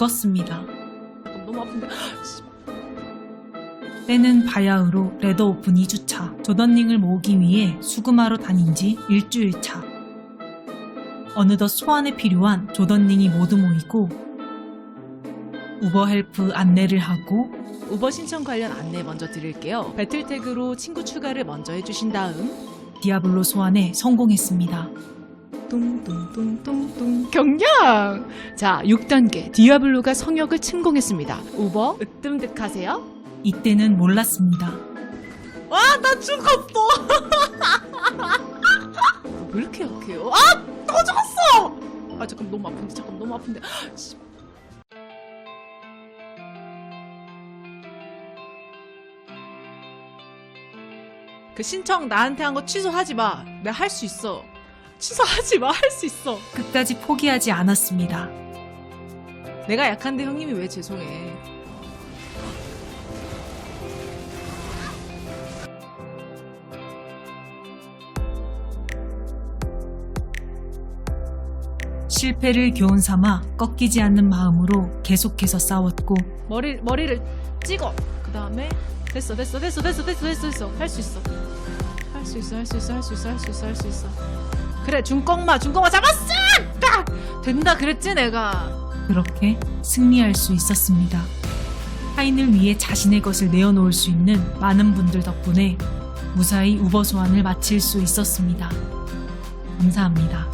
죽었습니다. 너무 아픈데. 씨, 때는 바야흐로 레더 오픈 2주차. 조던닝을 모으기 위해 수금하러 다닌 지 일주일 차. 어느덧 소환에 필요한 조던닝이 모두 모이고 우버 헬프 안내를 하고 우버 신청 관련 안내 먼저 드릴게요. 배틀 태그로 친구 추가를 먼저 해주신 다음 디아블로 소환에 성공했습니다. 뚱뚱뚱뚱뚱 경량! 자, 6단계 디아블로가 성역을 침공했습니다. 우버 으뜸득하세요. 이때는 몰랐습니다. 와, 나 죽었어! 왜 이렇게 약해요? 아! 또 죽었어! 아, 잠깐 너무 아픈데, 잠깐 너무 아픈데. 씨. 그 신청 나한테 한 거 취소하지 마. 내가 할 수 있어. 취소하지 마. 할 수 있어. 끝까지 포기하지 않았습니다. 내가 약한데 형님이 왜 죄송해. 실패를 교훈 삼아 꺾이지 않는 마음으로 계속해서 싸웠고 머리 머리를 찍어. 그 다음에 됐어 됐어 됐어 됐어 됐어 됐어 됐어 할 수 있어. 할 수 있어 할 수 있어 할 수 있어 할 수 있어 할 수 있어. 그래 중꺾마 중꺾마 잡았어. 딱 된다 그랬지 내가. 그렇게 승리할 수 있었습니다. 타인을 위해 자신의 것을 내어놓을 수 있는 많은 분들 덕분에 무사히 우버 소환을 마칠 수 있었습니다. 감사합니다.